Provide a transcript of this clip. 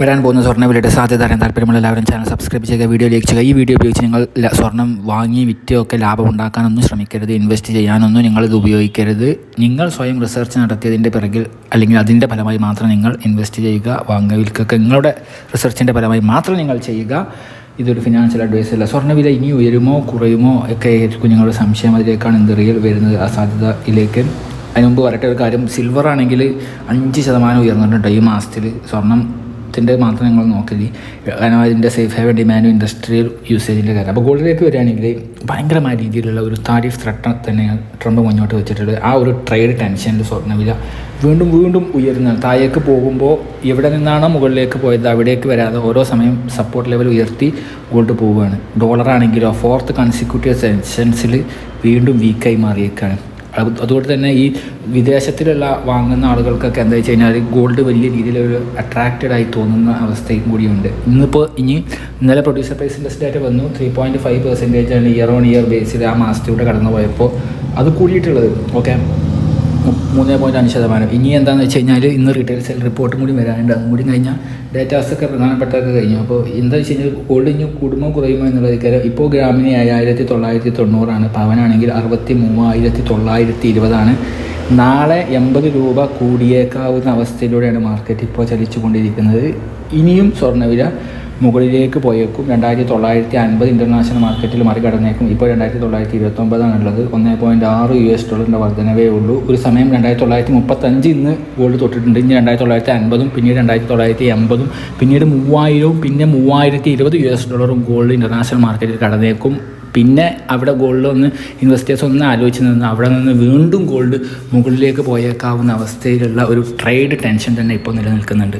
വരാൻ പോകുന്ന സ്വർണവിലയുടെ സാധ്യത അറിയാൻ താല്പര്യമുള്ള എല്ലാവരും ചാനൽ സബ്സ്ക്രൈബ് ചെയ്യുക വീഡിയോ ലൈക്ക് ചെയ്യുക. ഈ വീഡിയോ ഉപയോഗിച്ച് നിങ്ങൾ സ്വർണം വാങ്ങി വിറ്റൊക്കെ ലാഭം ഉണ്ടാക്കാനൊന്നും ശ്രമിക്കരുത് ഇൻവെസ്റ്റ് ചെയ്യാനൊന്നും നിങ്ങളിത് ഉപയോഗിക്കരുത്. നിങ്ങൾ സ്വയം റിസർച്ച് നടത്തിയതിന്റെ പിറകിൽ അല്ലെങ്കിൽ അതിന്റെ ഫലമായി മാത്രം നിങ്ങൾ ഇൻവെസ്റ്റ് ചെയ്യുക വാങ്ങുക വിൽക്കുക നിങ്ങളുടെ റിസർച്ചിന്റെ ഫലമായി മാത്രം നിങ്ങൾ ചെയ്യുക. ഇതൊരു ഫിനാൻഷ്യൽ അഡ്വൈസ് അല്ല. സ്വർണവില ഇനി ഉയരുമോ കുറയുമോ ഒക്കെ ആയിരിക്കും നിങ്ങളുടെ സംശയം. അതിലേക്കാണ് എന്ത് റിയൽ വരുന്നത് ആ സാധ്യതയിലേക്ക്. അതിന് മുമ്പ് പറയട്ടെ ഒരു കാര്യം സിൽവർ ആണെങ്കിൽ അഞ്ച് ശതമാനം ഉയർന്നിട്ടുണ്ട് ഈ മാസത്തിൽ. സ്വർണത്തിന്റെ മാത്രം ഞങ്ങൾ നോക്കരുത് കാരണം അതിന്റെ സേഫ് ഹാവ് ഡിമാൻഡും ഇൻഡസ്ട്രിയൽ യൂസേജിന്റെ കാര്യം. അപ്പോൾ ഗോൾഡിലേക്ക് വരികയാണെങ്കിൽ ഭയങ്കരമായ രീതിയിലുള്ള ഒരു താരിഫ് ത്രട്ട തന്നെ ട്രംപ് മുന്നോട്ട് വെച്ചിട്ടുള്ളത് ആ ഒരു ട്രേഡ് ടെൻഷനിൽ സ്വർണവില വീണ്ടും വീണ്ടും ഉയരുന്ന. താഴേക്ക് പോകുമ്പോൾ എവിടെ നിന്നാണോ മുകളിലേക്ക് പോയത് അവിടേക്ക് വരാതെ ഓരോ സമയം സപ്പോർട്ട് ലെവൽ ഉയർത്തി ഗോൾഡ് പോവുകയാണ്. ഡോളറാണെങ്കിലോ ഫോർത്ത് കൺസിക്യൂട്ടീവ് സെൻഷൻസിൽ വീണ്ടും വീക്കായി മാറിയേക്കാണ്. അതുകൊണ്ട് തന്നെ ഈ വിദേശത്തിലുള്ള വാങ്ങുന്ന ആളുകൾക്കൊക്കെ എന്താ വെച്ച് കഴിഞ്ഞാൽ ഗോൾഡ് വലിയ രീതിയിലൊരു അട്രാക്റ്റഡ് ആയി തോന്നുന്ന അവസ്ഥയും കൂടിയുണ്ട്. ഇന്നിപ്പോൾ ഇനി ഇന്നലെ പ്രൊഡ്യൂസർ പ്രൈസ് ഇൻഡസ്ട്രി ആയിട്ട് വന്നു. ത്രീ പോയിന്റ് ഫൈവ് പെർസെന്റേജ് ആണ് ഇയർ ഓൺ ഇയർ ബേസിൽ ആ മാസത്തിലൂടെ കടന്നു പോയപ്പോൾ അത് കൂടിയിട്ടുള്ളത്. ഓക്കെ മൂന്ന് പോയിന്റ് അഞ്ച് ശതമാനം. ഇനി എന്താണെന്ന് വെച്ച് കഴിഞ്ഞാൽ ഇന്ന് റീറ്റെയിൽ സെൽ റിപ്പോർട്ടും കൂടി വരാനുണ്ട്. അതും കൂടി കഴിഞ്ഞാൽ ഡേറ്റാസൊക്കെ പ്രധാനപ്പെട്ടതൊക്കെ കഴിഞ്ഞു. അപ്പോൾ എന്താ വെച്ച് കഴിഞ്ഞാൽ ഗോൾഡ് ഇനി കൂടുമോ കുറയുമോ എന്നുള്ളത് കാര്യം ഇപ്പോൾ ഗ്രാമിന് ഏഴായിരത്തി തൊള്ളായിരത്തി തൊണ്ണൂറാണ് പവനാണെങ്കിൽ അറുപത്തി മൂവായിരത്തി തൊള്ളായിരത്തി ഇരുപതാണ് നാളെ എൺപത് രൂപ കൂടിയേക്കാവുന്ന അവസ്ഥയിലൂടെയാണ് മാർക്കറ്റ് ഇപ്പോൾ ചലിച്ചു കൊണ്ടിരിക്കുന്നത് ഇനിയും സ്വർണവില മുകളിലേക്ക് പോയേക്കും. രണ്ടായിരത്തി തൊള്ളായിരത്തി അൻപത് ഇന്റർനാഷണൽ മാർക്കറ്റിൽ മറികടന്നേക്കും. ഇപ്പോൾ രണ്ടായിരത്തി തൊള്ളായിരത്തി ഇരുപത്തൊമ്പതാണ് ഉള്ളത് ഒന്നേ പോയിന്റ് ആറ് യു എസ് ഡോളറിന്റെ വർധനവേ ഉള്ളൂ. ഒരു സമയം രണ്ടായിരത്തി തൊള്ളായിരത്തി മുപ്പത്തഞ്ച് ഇന്ന് ഗോൾഡ് തൊട്ടിട്ടുണ്ട്. ഇനി രണ്ടായിരത്തി തൊള്ളായിരത്തി അൻപതും പിന്നീട് രണ്ടായിരത്തി തൊള്ളായിരത്തി എൺപതും പിന്നീട് മൂവായിരവും പിന്നെ മൂവായിരത്തി ഇരുപത് യു എസ് ഡോളറും ഗോൾഡ് ഇന്റർനാഷണൽ മാർക്കറ്റിൽ കടന്നേക്കും. പിന്നെ അവിടെ ഗോൾഡ് ഒന്ന് ഇൻവെസ്റ്റേഴ്സ് ഒന്ന് ആലോചിച്ച് നിന്ന് അവിടെ നിന്ന് വീണ്ടും ഗോൾഡ് മുകളിലേക്ക് പോയേക്കാവുന്ന അവസ്ഥയിലുള്ള ഒരു ട്രേഡ് ടെൻഷൻ തന്നെ ഇപ്പോൾ നിലനിൽക്കുന്നുണ്ട്.